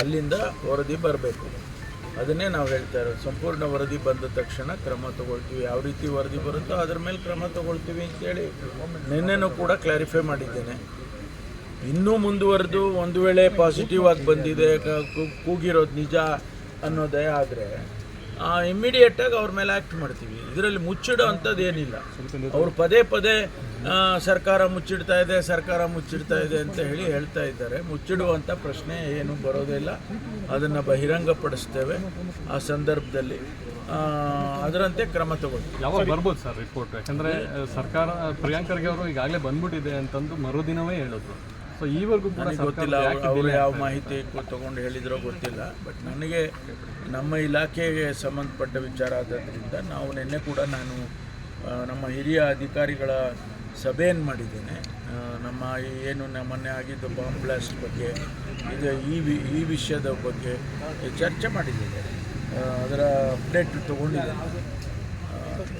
ಅಲ್ಲಿಂದ ವರದಿ ಬರಬೇಕು. ಅದನ್ನೇ ನಾವು ಹೇಳ್ತಾ ಇರೋದು. ಸಂಪೂರ್ಣ ವರದಿ ಬಂದ ತಕ್ಷಣ ಕ್ರಮ ತಗೊಳ್ತೀವಿ. ಯಾವ ರೀತಿ ವರದಿ ಬರುತ್ತೋ ಅದ್ರ ಮೇಲೆ ಕ್ರಮ ತಗೊಳ್ತೀವಿ ಅಂತೇಳಿ ನಿನ್ನೆನೂ ಕೂಡ ಕ್ಲಾರಿಫೈ ಮಾಡಿದ್ದೇನೆ. ಇನ್ನೂ ಮುಂದುವರೆದು ಒಂದು ವೇಳೆ ಪಾಸಿಟಿವ್ ಆಗಿ ಬಂದಿದೆ ಕೂಗಿರೋದು ನಿಜ ಅನ್ನೋದೇ ಆದರೆ ಇಮ್ಮಿಡಿಯೇಟಾಗಿ ಅವ್ರ ಮೇಲೆ ಆ್ಯಕ್ಟ್ ಮಾಡ್ತೀವಿ. ಇದರಲ್ಲಿ ಮುಚ್ಚಿಡೋ ಏನಿಲ್ಲ. ಅವ್ರು ಪದೇ ಪದೇ ಸರ್ಕಾರ ಮುಚ್ಚಿಡ್ತಾ ಇದೆ, ಸರ್ಕಾರ ಮುಚ್ಚಿಡ್ತಾ ಇದೆ ಅಂತ ಹೇಳಿ ಹೇಳ್ತಾ ಇದ್ದಾರೆ. ಮುಚ್ಚಿಡುವಂಥ ಪ್ರಶ್ನೆ ಏನು ಬರೋದಿಲ್ಲ ಅದನ್ನು ಬಹಿರಂಗಪಡಿಸ್ತೇವೆ ಆ ಸಂದರ್ಭದಲ್ಲಿ. ಅದರಂತೆ ಕ್ರಮ ತಗೊಳ್ತೀವಿ. ಯಾವಾಗ ಬರ್ಬೋದು ಸರ್ ರಿಪೋರ್ಟ್ ಯಾಕಂದರೆ, ಸರ್ಕಾರ, ಪ್ರಿಯಾಂಕರ್ಗೆ ಅವರು ಈಗಾಗಲೇ ಬಂದ್ಬಿಟ್ಟಿದೆ ಅಂತಂದು ಮರುದಿನವೇ ಹೇಳಿದ್ರು. ಸೊ ಈವರೆಗೂ ಕೂಡ ನನಗೆ ಗೊತ್ತಿಲ್ಲ ಅವ್ರು- ಯಾವ ಮಾಹಿತಿ ತಗೊಂಡು ಹೇಳಿದ್ರೋ ಗೊತ್ತಿಲ್ಲ ಬಟ್ ನನಗೆ ನಮ್ಮ ಇಲಾಖೆಗೆ ಸಂಬಂಧಪಟ್ಟ ವಿಚಾರ ಆದ್ದರಿಂದ ನಾವು ನಿನ್ನೆ ಕೂಡ ನಾನು ನಮ್ಮ ಹಿರಿಯ ಅಧಿಕಾರಿಗಳ ಸಭೆಯನ್ನು ಮಾಡಿದ್ದೇನೆ. ನಮ್ಮ ಏನು ನಮ್ಮನ್ನೆ ಆಗಿದ್ದು ಬಾಂಬ್ ಬ್ಲಾಸ್ಟ್ ಬಗ್ಗೆ ಇದು ಈ ವಿ ಈ ವಿಷಯದ ಬಗ್ಗೆ ಚರ್ಚೆ ಮಾಡಿದ್ದೇನೆ. ಅದರ ಅಪ್ಡೇಟ್ ತೊಗೊಂಡಿದ್ದೇನೆ.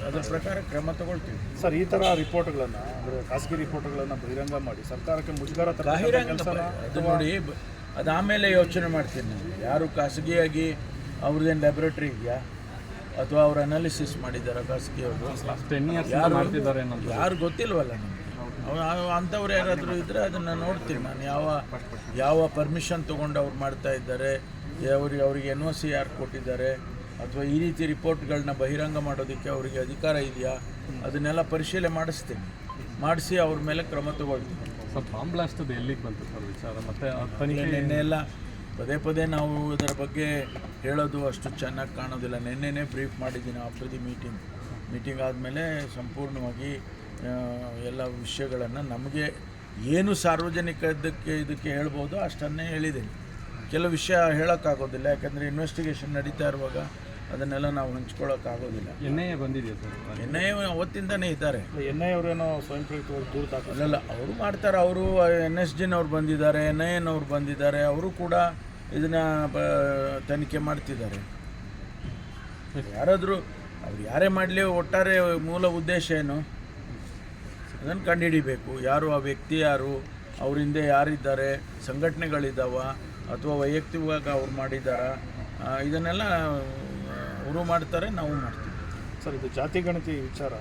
ಅದರ ಪ್ರಕಾರ ಕ್ರಮ ತಗೊಳ್ತೀವಿ. ಸರ್ ಈ ಥರ ರಿಪೋರ್ಟ್ಗಳನ್ನು ಅಂದರೆ ಖಾಸಗಿ ರಿಪೋರ್ಟ್ಗಳನ್ನು ಬಹಿರಂಗ ಮಾಡಿ ಸರ್ಕಾರಕ್ಕೆ ಮುಜುಗರ ತರ ಬಹಿರಂಗ ಅದು ನೋಡಿ ಅದಾಮೇಲೆ ಅದು ಆಮೇಲೆ ಯೋಚನೆ ಮಾಡ್ತೀನಿ ನಾನು. ಯಾರು ಖಾಸಗಿಯಾಗಿ ಅವ್ರದ್ದೇನು ಲ್ಯಾಬ್ರೇಟ್ರಿ ಇದೆಯಾ? ಅಥವಾ ಅವ್ರು ಅನಾಲಿಸಿಸ್ ಮಾಡಿದ್ದಾರೆ ಖಾಸಗಿಯವರು? ಯಾರು ಮಾಡ್ತಿದ್ದಾರೆ ಅನ್ನೋದು. ಯಾರು ಗೊತ್ತಿಲ್ವಲ್ಲ ನಮಗೆ. ಅಂಥವ್ರು ಯಾರಾದರೂ ಇದ್ದರೆ ಅದನ್ನು ನೋಡ್ತೀನಿ ನಾನು. ಯಾವ ಯಾವ ಪರ್ಮಿಷನ್ ತೊಗೊಂಡು ಅವ್ರು ಮಾಡ್ತಾ ಇದ್ದಾರೆ? ಅವ್ರಿಗೆ ಅವ್ರಿಗೆ ಎನ್ ಒ ಸಿ ಯಾರು ಕೊಟ್ಟಿದ್ದಾರೆ? ಅಥವಾ ಈ ರೀತಿ ರಿಪೋರ್ಟ್ಗಳನ್ನ ಬಹಿರಂಗ ಮಾಡೋದಕ್ಕೆ ಅವರಿಗೆ ಅಧಿಕಾರ ಇದೆಯಾ? ಅದನ್ನೆಲ್ಲ ಪರಿಶೀಲನೆ ಮಾಡಿಸ್ತೀನಿ. ಮಾಡಿಸಿ ಅವ್ರ ಮೇಲೆ ಕ್ರಮ ತಗೊಳ್ತೀನಿ. ಸರ್ ಎಲ್ಲಿಗೆ ಬಂತು ಸರ್ ವಿಚಾರ? ಮತ್ತೆ ತನಿಖೆ ನಿನ್ನೆ ಎಲ್ಲ ಪದೇ ಪದೇ ನಾವು ಇದರ ಬಗ್ಗೆ ಹೇಳೋದು ಅಷ್ಟು ಚೆನ್ನಾಗಿ ಕಾಣೋದಿಲ್ಲ. ನಿನ್ನೆನೇ ಬ್ರೀಫ್ ಮಾಡಿದ್ದೀನಿ ಆಫ್ಟರ್ ದಿ ಮೀಟಿಂಗ್. ಮೀಟಿಂಗ್ ಆದಮೇಲೆ ಸಂಪೂರ್ಣವಾಗಿ ಎಲ್ಲ ವಿಷಯಗಳನ್ನು ನಮಗೆ ಏನು ಸಾರ್ವಜನಿಕ ಇದಕ್ಕೆ ಇದಕ್ಕೆ ಹೇಳ್ಬೋದು ಅಷ್ಟನ್ನೇ ಹೇಳಿದ್ದೀನಿ. ಕೆಲವು ವಿಷಯ ಹೇಳೋಕ್ಕಾಗೋದಿಲ್ಲ ಯಾಕಂದರೆ ಇನ್ವೆಸ್ಟಿಗೇಷನ್ ನಡೀತಾ ಇರುವಾಗ ಅದನ್ನೆಲ್ಲ ನಾವು ಹಂಚ್ಕೊಳ್ಳೋಕ್ಕಾಗೋದಿಲ್ಲ. ಎನ್ ಐ ಎ ಬಂದಿದೆಯಾ ಸರ್? ಎನ್ ಐ ಅವತ್ತಿಂದನೇ ಇದ್ದಾರೆ. ಎನ್ ಐ ಅವರೇನೋ ಸ್ವಯಂ ಪ್ರೇರಿತವಾಗಿ ದೂರ ತಾಕಲ್ಲ ಅವರು ಮಾಡ್ತಾರೆ. ಅವರು ಎನ್ ಎಸ್ ಜಿನವ್ರು ಬಂದಿದ್ದಾರೆ ಎನ್ ಐ ಎನ್ ಅವ್ರು ಬಂದಿದ್ದಾರೆ. ಅವರು ಕೂಡ ಇದನ್ನು ತನಿಖೆ ಮಾಡ್ತಿದ್ದಾರೆ. ಯಾರಾದರೂ ಅವ್ರು ಯಾರೇ ಮಾಡಲಿ ಒಟ್ಟಾರೆ ಮೂಲ ಉದ್ದೇಶ ಏನು? ಅದನ್ನು ಕಂಡುಹಿಡಿಬೇಕು. ಯಾರು ಆ ವ್ಯಕ್ತಿ ಯಾರು? ಅವರಿಂದ ಹಿಂದೆ ಯಾರಿದ್ದಾರೆ? ಸಂಘಟನೆಗಳಿದ್ದಾವ ಅಥವಾ ವೈಯಕ್ತಿಕವಾಗಿ ಅವ್ರು ಮಾಡಿದ್ದಾರಾ ಆ, ಇದನ್ನೆಲ್ಲ ಅವರು ಮಾಡ್ತಾರೆ ನಾವು ಮಾಡ್ತೀವಿ. ಸರ್ ಇದು ಜಾತಿ ಗಣತಿ ವಿಚಾರ.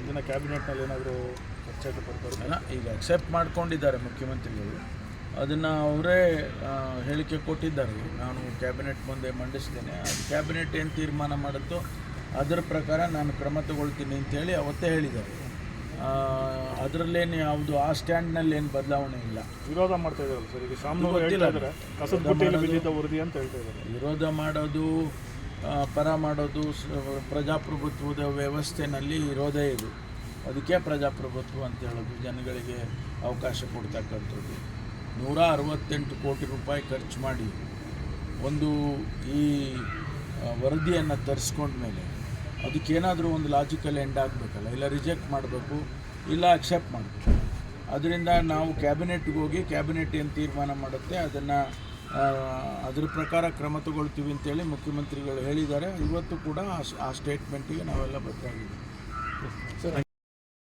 ಇದನ್ನು ಕ್ಯಾಬಿನೆಟ್ನಲ್ಲಿ ಏನಾದರೂ ಚರ್ಚೆಗೆ ಬರ್ತಾರೆ ಅಲ್ಲ ಈಗ ಅಕ್ಸೆಪ್ಟ್ ಮಾಡ್ಕೊಂಡಿದ್ದಾರೆ ಮುಖ್ಯಮಂತ್ರಿಗಳು. ಅದನ್ನು ಅವರೇ ಹೇಳಿಕೆ ಕೊಟ್ಟಿದ್ದಾರೆ. ನಾನು ಕ್ಯಾಬಿನೆಟ್ ಮುಂದೆ ಮಂಡಿಸ್ತೇನೆ. ಅದು ಕ್ಯಾಬಿನೆಟ್ ಏನು ತೀರ್ಮಾನ ಮಾಡುತ್ತೋ ಅದರ ಪ್ರಕಾರ ನಾನು ಕ್ರಮ ತಗೊಳ್ತೀನಿ ಅಂತೇಳಿ ಅವತ್ತೇ ಹೇಳಿದ್ದಾರೆ. ಅದರಲ್ಲೇನು ಯಾವುದು ಆ ಸ್ಟ್ಯಾಂಡ್ನಲ್ಲಿ ಏನು ಬದಲಾವಣೆ ಇಲ್ಲ. ವಿರೋಧ ಮಾಡ್ತಾ ಇದ್ದಾರೆ ಸರ್. ಈಗ ಶಾಮ್ನೂರು ಗೊತ್ತಿಲ್ಲ ಹೇಳ್ತಾ ಇದ್ದಾರೆ ಕಸದ ಬುಟ್ಟಿಯಲ್ಲಿ ಬಿದ್ದಿದ್ದ ವರದಿ ಅಂತ ಹೇಳ್ತಾ ಇದ್ದಾರೆ. ವಿರೋಧ ಮಾಡೋದು ಪರ ಮಾಡೋದು ಪ್ರಜಾಪ್ರಭುತ್ವದ ವ್ಯವಸ್ಥೆನಲ್ಲಿ ವಿರೋಧ ಇದು. ಅದಕ್ಕೆ ಪ್ರಜಾಪ್ರಭುತ್ವ ಅಂತ ಹೇಳೋದು ಜನಗಳಿಗೆ ಅವಕಾಶ ಕೊಡ್ತಕ್ಕಂಥದ್ದು. ನೂರ ಅರವತ್ತೆಂಟು ಕೋಟಿ ರೂಪಾಯಿ ಖರ್ಚು ಮಾಡಿ ಒಂದು ಈ ವರದಿಯನ್ನು ತರಿಸ್ಕೊಂಡ್ಮೇಲೆ ಅದಕ್ಕೇನಾದರೂ ಒಂದು ಲಾಜಿಕಲ್ ಎಂಡ್ ಆಗಬೇಕಲ್ಲ? ಇಲ್ಲ ರಿಜೆಕ್ಟ್ ಮಾಡಬೇಕು, ಇಲ್ಲ ಅಕ್ಸೆಪ್ಟ್ ಮಾಡಬೇಕು. ಅದರಿಂದ ನಾವು ಕ್ಯಾಬಿನೆಟ್ಗೆ ಹೋಗಿ ಕ್ಯಾಬಿನೆಟ್ ಏನು ತೀರ್ಮಾನ ಮಾಡುತ್ತೆ, ಅದನ್ನು ಅದ್ರ ಪ್ರಕಾರ ಕ್ರಮ ತಗೊಳ್ತೀವಿ ಅಂತೇಳಿ ಮುಖ್ಯಮಂತ್ರಿಗಳು ಹೇಳಿದ್ದಾರೆ. ಇವತ್ತು ಕೂಡ ಆ ಸ್ಟೇಟ್ಮೆಂಟಿಗೆ ನಾವೆಲ್ಲ ಬದ್ಧಾಗಿದ್ದೀವಿ